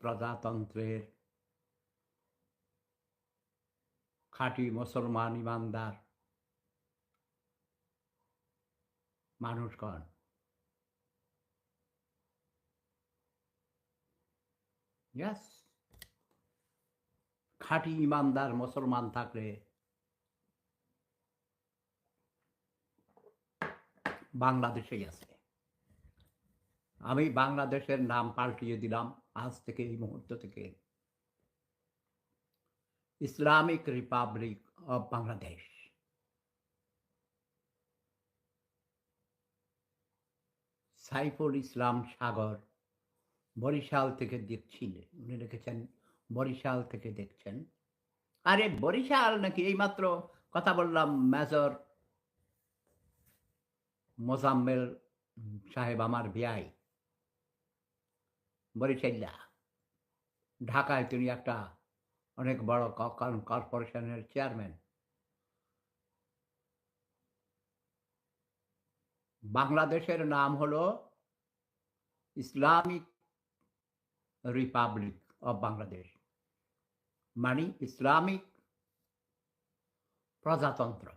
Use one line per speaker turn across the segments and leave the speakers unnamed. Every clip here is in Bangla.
প্রজাতন্ত্রের খাঁটি মুসলমান ইমানদার মানুষগণ। ইয়াস খাঁটি ইমানদার মুসলমান থাকলে বাংলাদেশেই আছে। আমি বাংলাদেশের নাম পাল্টিয়ে দিলাম আজ থেকে এই মুহূর্ত থেকে। Islamic Republic of Bangladesh. Saiful Islam Sagar, Barishal থেকে দেখছিলেন উনি লিখেছেন, বরিশাল থেকে দেখছেন। আরে বরিশাল নাকি? এইমাত্র কথা বললাম মেজর মোজাম্মেল সাহেব, আমার বিয়াই বরিশাল্লা ঢাকায় তিনি একটা অনেক বড় কর্পোরেশনের চেয়ারম্যান। বাংলাদেশের নাম হলো ইসলামিক রিপাবলিক অফ বাংলাদেশ মানে ইসলামিক প্রজাতন্ত্র।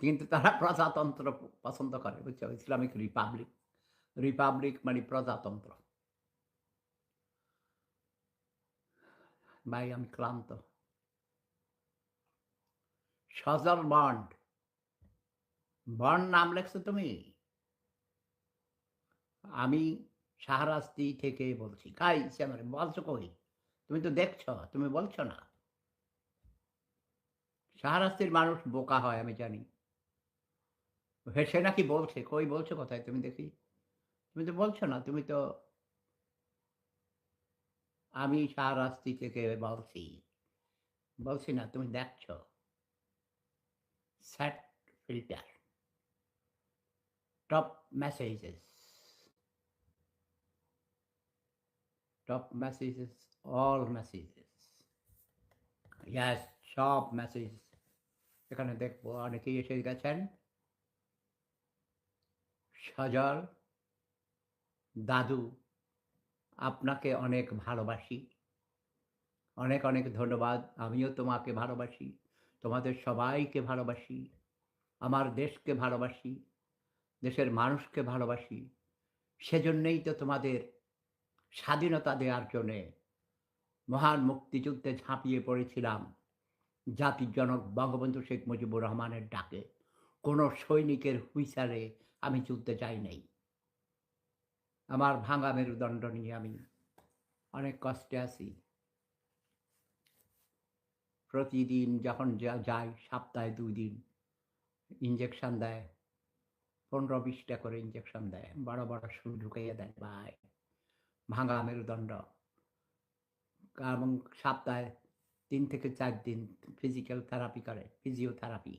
কিন্তু তারা প্রজাতন্ত্র পছন্দ করে, বুঝছ? Islamic Republic. রিপাবলিক মানে প্রজাতন্ত্র ভাই আমি ক্লান্ত সজল বন্ড বন্ড নাম লেখছো তুমি? আমি শাহরাস্তি থেকে বলছি। কাই আমার বলছো কই? তুমি তো দেখছ, তুমি বলছো না। শাহরাস্তির মানুষ বোকা হয়, আমি জানি। সে নাকি বলছে, কই বলছো কোথায়? তুমি দেখি। তুমি তো বলছো না, তুমি তো আমি শাহরাস্তি থেকে বলছি। বলছি না, তুমি দেখছ? Set filter top messages top messages all messages yes সব মেসেজ এখানে দেখব, অনেকেই এসে গেছেন। সজল দাদু, আপনাকে অনেক ভালোবাসি। অনেক অনেক ধন্যবাদ, আমিও তোমাকে ভালোবাসি, তোমাদের সবাইকে ভালোবাসি, আমার দেশকে ভালোবাসি, দেশের মানুষকে ভালোবাসি। সেজন্যেই তো তোমাদের স্বাধীনতা দেওয়ার জন্যে মহান মুক্তিযুদ্ধে ঝাঁপিয়ে পড়েছিলাম। জাতির জনক বঙ্গবন্ধু শেখ মুজিবুর রহমানের ডাকে। কোনো সৈনিকের হুইসারে আমি যুদ্ধে যাই নাই। আমার ভাঙা মেরুদণ্ড নিয়ে আমি অনেক কষ্টে আছি। প্রতিদিন যখন যাই, সপ্তাহে দুই দিন ইঞ্জেকশন দেয়, পনেরো বিশটা করে ইঞ্জেকশন দেয়, বড় বড় সুর ঢুকাইয়া দেয়, ভাই, ভাঙা মেরুদণ্ড। এবং সপ্তাহে তিন থেকে চার দিন ফিজিক্যাল থেরাপি করে ফিজিওথেরাপি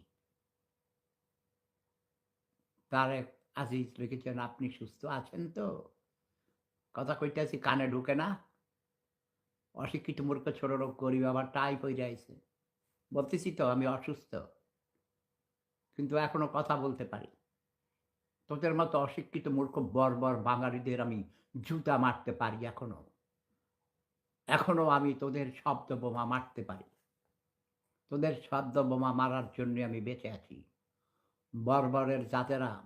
তার আজিজ লিখেছেন, আপনি সুস্থ আছেন তো? কথা কইতেছি কানে ঢুকে না। অশিক্ষিত মূর্খ ছোট রোগ গরিব আবার টাইপ হয়ে যাইছে। বলতেছি তো, আমি অসুস্থ। কিন্তু এখনও কথা বলতে পারি। তোদের মতো অশিক্ষিত মূর্খ বর্বর বাঙালিদের আমি জুতা মারতে পারি এখনও। এখনও আমি তোদের শব্দ বোমা মারতে পারি। তোদের শব্দ বোমা মারার জন্য আমি বেঁচে আছি। বর্বরের জাতেরা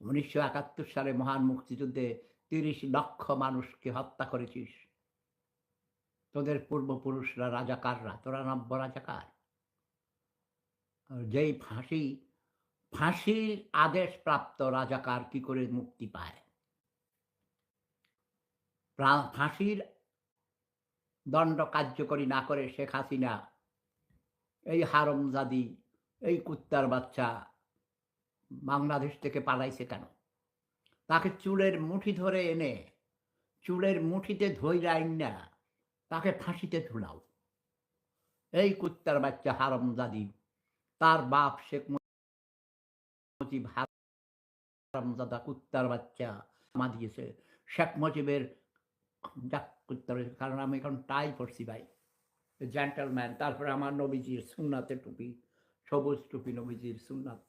উনিশশো একাত্তর সালে মহান মুক্তিযুদ্ধে তিরিশ লক্ষ মানুষকে হত্যা করেছিস। তোদের পূর্বপুরুষরা রাজাকাররা, তোরা নব্য রাজাকার। যেই ফাঁসি, ফাঁসির আদেশ প্রাপ্ত রাজাকার কি করে মুক্তি পায়? ফাঁসির দণ্ড কার্যকরী না করে শেখ হাসিনা এই হারমজাদি, এই কুত্তার বাচ্চা বাংলাদেশ থেকে পালাইছে কেন? তাকে চুলের মুঠি ধরে এনে, চুলের মুঠিতে ধৈরাইন না তাকে ফাঁসিতে ঝুলাও। এই কুত্তার বাচ্চা হারমজাদি, তার বাপ শেখ মুজিব কুত্তার বাচ্চা মা দিয়েছে। শেখ মুজিবের, যাক কুত্তার, কারণ আমি এখন টাই পড়ছি ভাই। জেন্টেলম্যান তারপরে আমার নবীজির সুন্নাতে টুপি, সবুজ টুপি নবীজির সুন্নাত।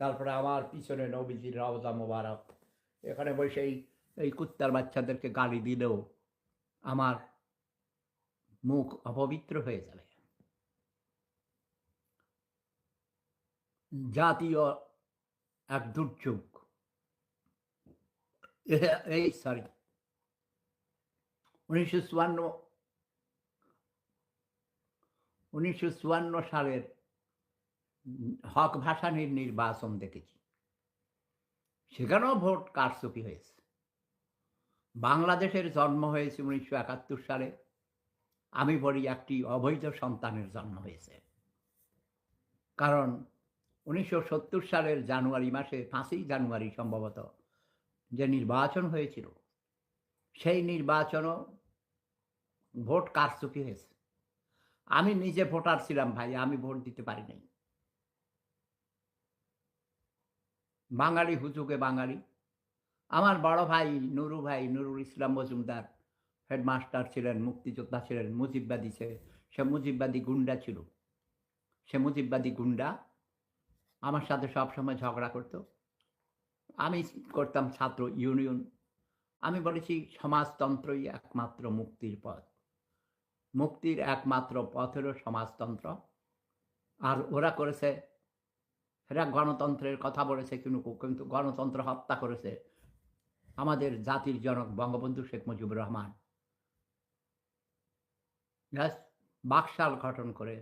তারপরে আমার পিছনে নবীজির রওজা মোবারক। এখানে বসে এই কুত্তার বাচ্চাদেরকে গালি দিলেও আমার মুখ অপবিত্র হয়ে যাবে। জাতীয় এক দুর্যোগ। এই সরি উনিশশো চুয়ান্ন উনিশশো চুয়ান্ন সালের হক ভাসানির নির্বাচন দেখেছি। সেখানেও ভোট কারচুপি হয়েছে। বাংলাদেশের জন্ম হয়েছে উনিশশো একাত্তর সালে। আমি বলি, একটি অবৈধ সন্তানের জন্ম হয়েছে। কারণ উনিশশো সত্তর সালের জানুয়ারি মাসে, পাঁচই জানুয়ারি সম্ভবত, যে নির্বাচন হয়েছিল, সেই নির্বাচনও ভোট কারচুপি হয়েছে। আমি নিজে ভোটার ছিলাম ভাই, আমি ভোট দিতে পারি নাই বাঙালি হুজুগে বাঙালি। আমার বড় ভাই নুরু ভাই, নুরুল ইসলাম মজুমদার, হেডমাস্টার ছিলেন, মুক্তিযোদ্ধা ছিলেন, মুজিববাদী ছে সে মুজিববাদী গুন্ডা ছিল। সে মুজিববাদী গুন্ডা আমার সাথে সবসময় ঝগড়া করতো। আমি করতাম ছাত্র ইউনিয়ন। আমি বলেছি, সমাজতন্ত্রই একমাত্র মুক্তির পথ। মুক্তির একমাত্র পথ হলো সমাজতন্ত্র। আর ওরা করেছে এরা গণতন্ত্রের কথা বলেছে কিন্তু কিন্তু গণতন্ত্র হত্যা করেছে আমাদের জাতির জনক বঙ্গবন্ধু শেখ মুজিবুর রহমান। বাকশাল গঠন করে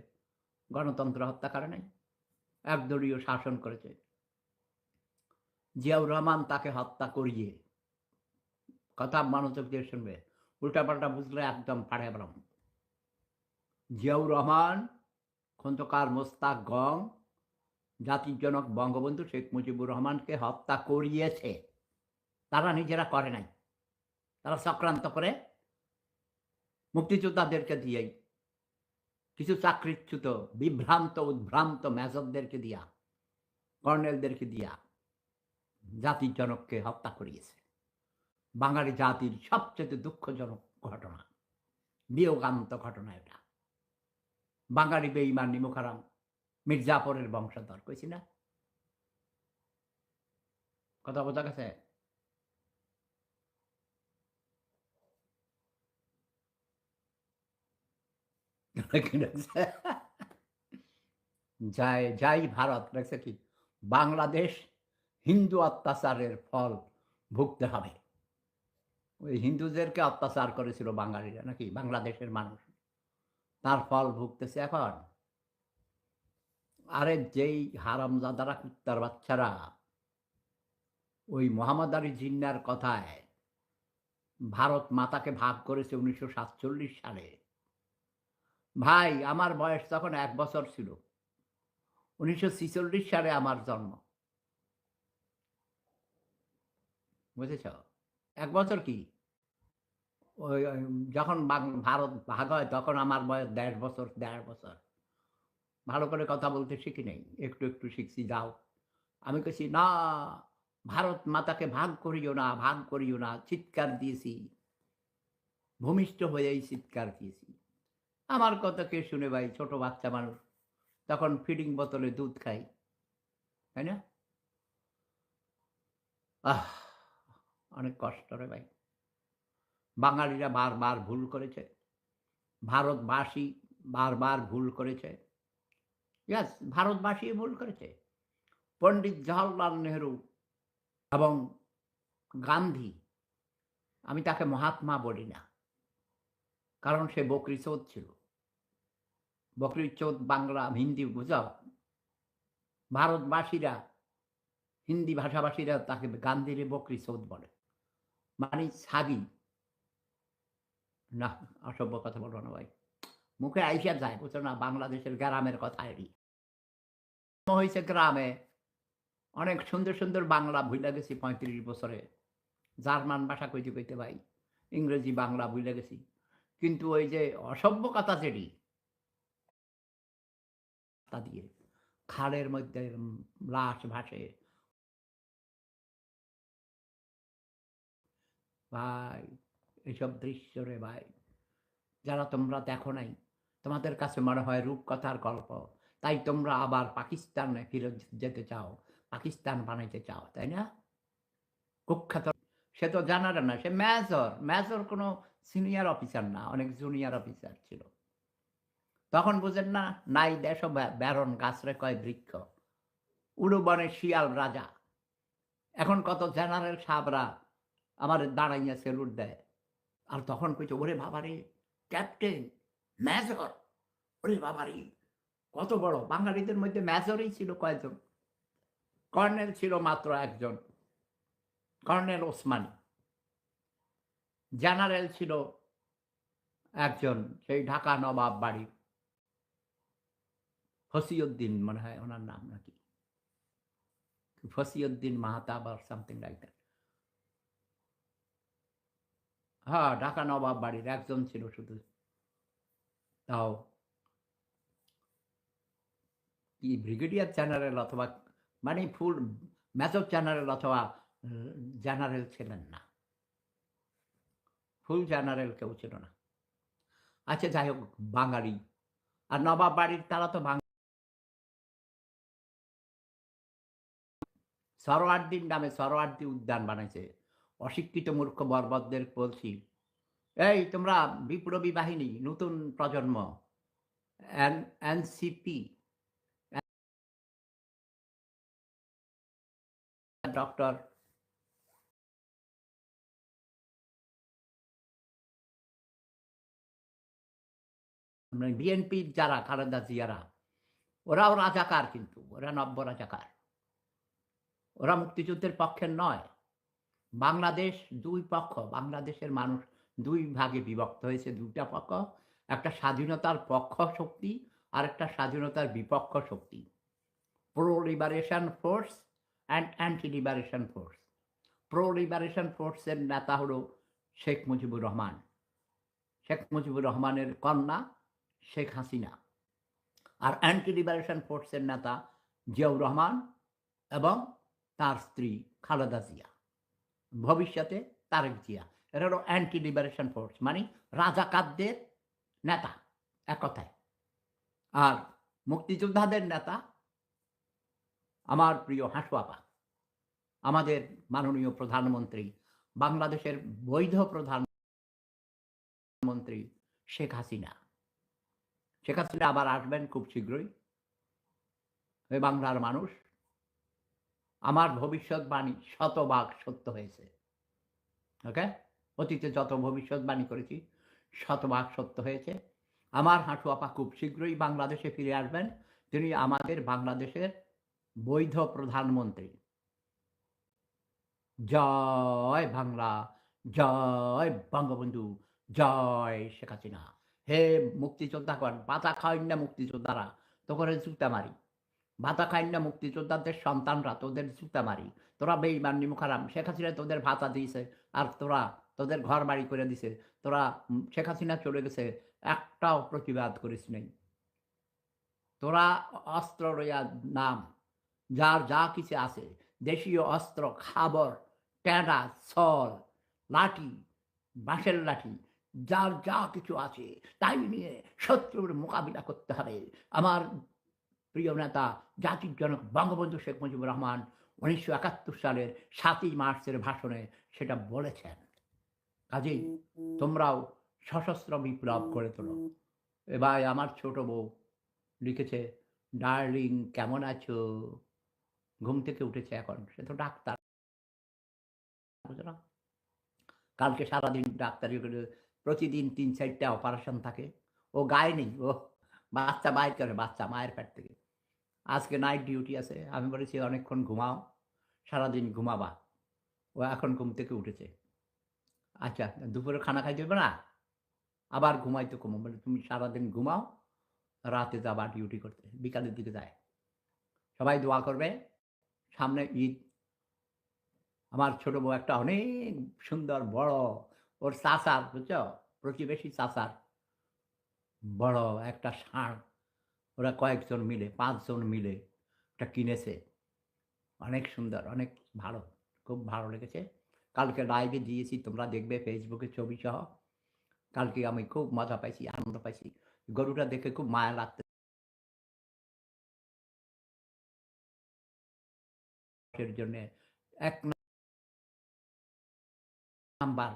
গণতন্ত্র হত্যা করে নাই, একদলীয় শাসন করেছে। জিয়াউর রহমান তাকে হত্যা করিয়ে কথা মনোযোগ দিয়ে শুনবে, উল্টাপাল্টা বুঝলে একদম পাড়ে বেড়াম জিয়াউর রহমান, খন্দকার মোস্তাক গং জাতির জনক বঙ্গবন্ধু শেখ মুজিবুর রহমানকে হত্যা করিয়েছে। তারা নিজেরা করে নাই। তারা চক্রান্ত করে মুক্তিযোদ্ধাদেরকে দিয়েই কিছু চাকরিচ্যুত, বিভ্রান্ত, উদ্ভ্রান্ত মেজরদেরকে দিয়া, কর্নেলদেরকে দিয়া জাতির জনককে হত্যা করিয়েছে। বাঙালি জাতির সবচেয়ে দুঃখজনক ঘটনা, বিয়োগান্ত ঘটনা এটা। বাঙালি বেঈমান নিমুখারাম মির্জাফরের বংশধর, কইছি না? কথা বোঝা গেছে? যাই যাই ভারত লেখছে কি? বাংলাদেশ হিন্দু অত্যাচারের ফল ভুগতে হবে। ওই হিন্দুদেরকে অত্যাচার করেছিল বাঙালিরা নাকি? বাংলাদেশের মানুষ। তার ফল ভুগতেছে এখন। আরে যেই হারামজাদারা কুত্তার বাচ্চারা, ওই মোহাম্মদ আলী জিন্নার কথায় ভারত মাতাকে ভাগ করেছে উনিশশো সাতচল্লিশ সালে। ভাই, আমার বয়স তখন এক বছর ছিল। উনিশশো সালে আমার জন্ম। বুঝেছ? এক বছর কি? ওই যখন ভারত ভাগ হয়, তখন আমার বয়স দেড় বছর দেড় বছর। ভালো করে কথা বলতে শিখি নাই, একটু একটু শিখছি, যাও। আমি কেছি না, ভারত মাতাকে ভাগ করিও না, ভাগ করিও না, চিৎকার দিয়েছি। ভূমিষ্ঠ হয়েই চিৎকার দিয়েছি। আমার কথা কে শুনে ভাই, ছোট বাচ্চা মানুষ, তখন ফিডিং বোতলে দুধ খাই, তাই না? আহ, অনেক কষ্ট রে ভাই। বাঙালিরা বারবার ভুল করেছে। ভারতবাসী বারবার ভুল করেছে। ইয়াস ভারতবাসী ভুল করেছে পণ্ডিত জওয়াহরলাল নেহরু এবং গান্ধী আমি তাকে মহাত্মা বলি না কারণ সে বকরি চোদ ছিল বকরি চোদ বাংলা হিন্দি বুঝাও ভারতবাসীরা হিন্দি ভাষাভাষীরা তাকে গান্ধীর বকরি চোদ বলে মানে ছাগি না অসভ্য কথা বলো না ভাই। মুখে আইসা যায়, বুঝছ না? বাংলাদেশের গ্রামের কথা এটি। হয়েছে গ্রামে অনেক সুন্দর সুন্দর বাংলা ভুলে গেছি পঁয়ত্রিশ বছরে। জার্মান ভাষা কইতে কইতে ভাই, ইংরেজি বাংলা ভুলে গেছি। কিন্তু ওই যে অসভ্য কথা যেটি, তা দিয়ে খালের মধ্যে লাশ ভাসে। ভাই এইসব দৃশ্য রে ভাই, যারা তোমরা দেখো নাই তোমাদের কাছে মনে হয় রূপকথার গল্প। তাই তোমরা আবার পাকিস্তানে ফিরে যেতে চাও, পাকিস্তান বানাইতে চাও, তাই না? কুখ্যাত। সে তো জানার না, সে মেজর। মেজর কোনো সিনিয়র অফিসার না, অনেক জুনিয়র অফিসার ছিল। তখন বুঝেন না, নাই দেশ ব্যারন গাছরে কয় বৃক্ষ। উড়ুবনে শিয়াল রাজা। এখন কত জেনারেল সাবরা আমার দাঁড়াইয়া সেলুট দেয়। আর তখন কইছে, ওরে বাবারে, ক্যাপ্টেন মেজর ওরে বাবারে, কত বড়? বাঙালিদের মধ্যে মেজরই ছিল কয়েকজন কর্নেল ছিল মাত্র একজন। কর্নেল ওসমানী। জেনারেল ছিল একজন, সেই ঢাকা নবাব বাড়ির ফসিউদ্দিন মনে হয় ওনার নাম নাকি? ফসিউদ্দিন মাহাতাব আর সামথিং লাইক দ্যাট হ্যাঁ ঢাকা নবাব বাড়ির একজন ছিল শুধু। তাও কি ব্রিগেডিয়ার জেনারেল অথবা মানে ফুল মেজর জেনারেল অথবা জেনারেল ছিলেন না। ফুল জেনারেল কেউ ছিল না। আচ্ছা যাই হোক, বাঙালি। আর নবাব বাড়ির, তারা তো বাঙালি নামে সরোয়ার্দি উদ্যান বানাইছে। অশিক্ষিত মূর্খ বর্বরদের বলছি এই, তোমরা বিপ্লবী বাহিনী, নতুন প্রজন্ম এনসিপি, ডক্টর বিএনপির যারা, খালেদা জিয়ারা, ওরাও রাজাকার কিন্তু, ওরা নব্য রাজাকার। ওরা মুক্তিযুদ্ধের পক্ষের নয়। বাংলাদেশ দুই পক্ষ, বাংলাদেশের মানুষ দুই ভাগে বিভক্ত হয়েছে দুটা পক্ষ, একটা স্বাধীনতার পক্ষ শক্তি আর একটা স্বাধীনতার বিপক্ষ শক্তি। Pro liberation force and anti liberation force pro liberation ফোর্সের নেতা হলো শেখ মুজিবুর রহমান। শেখ মুজিবুর রহমানের কন্যা শেখ হাসিনা। আর অ্যান্টি লিবারেশন ফোর্সের নেতা জিয়াউর রহমান এবং তার স্ত্রী খালেদা জিয়া। ভবিষ্যতে তারেক জিয়া। এটা হলো অ্যান্টি লিবারেশন ফোর্স মানে রাজাকারদের নেতা, এক কথায়। আর মুক্তিযোদ্ধাদের নেতা আমার প্রিয় হাসুয়াপা আমাদের মাননীয় প্রধানমন্ত্রী, বাংলাদেশের বৈধ প্রধানমন্ত্রী শেখ হাসিনা। শেখ হাসিনা আবার আসবেন খুব শীঘ্রই। বাংলার মানুষ। আমার ভবিষ্যৎবাণী শতভাগ সত্য হয়েছে। ওকে? অতীতে যত ভবিষ্যৎবাণী করেছি, শতভাগ সত্য হয়েছে। আমার হাঁটু আপা খুব শীঘ্রই বাংলাদেশে ফিরে আসবেন। তিনি আমাদের বাংলাদেশের বৈধ প্রধানমন্ত্রী। জয় বাংলা, জয় বঙ্গবন্ধু, জয় শেখ হাসিনা। হে মুক্তিযোদ্ধা কর বাতা খাওয়াই না মুক্তিযোদ্ধারা তো করে জুতা মারি। ভাতা খাই না মুক্তিযোদ্ধাদের সন্তানরা, তোদের জুতা মারি। তোরা বেইমান নিমুখারাম শেখ হাসিনা তোদের ভাতা দিয়েছে, আর তোরা তোদের ঘর বাড়ি করে দিছে। তোরা শেখ হাসিনা চলে গেছে, একটাও প্রতিবাদ করিস নেই। তোরা অস্ত্র রইয়া নাম, যার যা কিছু আছে, দেশীয় অস্ত্র, খাবার ট্যাডা ছল লাঠি, বাঁশের লাঠি, যার যা কিছু আছে, তাই নিয়ে শত্রুর মোকাবিলা করতে হবে। আমার প্রিয় নেতা, জাতির জনক বঙ্গবন্ধু শেখ মুজিবুর রহমান উনিশশো একাত্তর সালের সাতই মার্চের ভাষণে সেটা বলেছেন। কাজেই তোমরাও সশস্ত্র বিপ্লব করে তোলো। এবার আমার ছোট বউ লিখেছে, ডার্লিং, কেমন আছো? ঘুম থেকে উঠেছে এখন। সে তো ডাক্তার। কালকে সারাদিন ডাক্তারি করে প্রতিদিন তিন, চারটা অপারেশন থাকে। ও গায়ে নেই, ও বাচ্চা বাইর করে, বাচ্চা মায়ের পেট থেকে। আজকে নাইট ডিউটি আছে। আমি বলেছি, অনেকক্ষণ ঘুমাও, সারাদিন ঘুমাবা। ও এখন ঘুম থেকে উঠেছে। আচ্ছা দুপুরে খানা খাই দেবে না? আবার ঘুমাইতে কমো বলে তুমি সারাদিন ঘুমাও, রাতে যাবা ডিউটি করতে, বিকালের দিকে যায়। সবাই দোয়া করবে, সামনে ঈদ। আমার ছোট বউ একটা অনেক সুন্দর, বড়, ওর চাষার বুঝছ? প্রতিবেশী চাষার বড় একটা ষাঁড়। ওরা কয়েকজন মিলে, পাঁচজন মিলে এটা কিনেছে। অনেক সুন্দর, অনেক ভালো, খুব ভালো লেগেছে। কালকে লাইভে দিয়েছি তোমরা দেখবে ফেসবুকে ছবি সহ। কালকে আমি খুব মজা পাইছি, আনন্দ পাইছি। গরুটা দেখে খুব মায়া লাগতে জন্য এক নাম্বার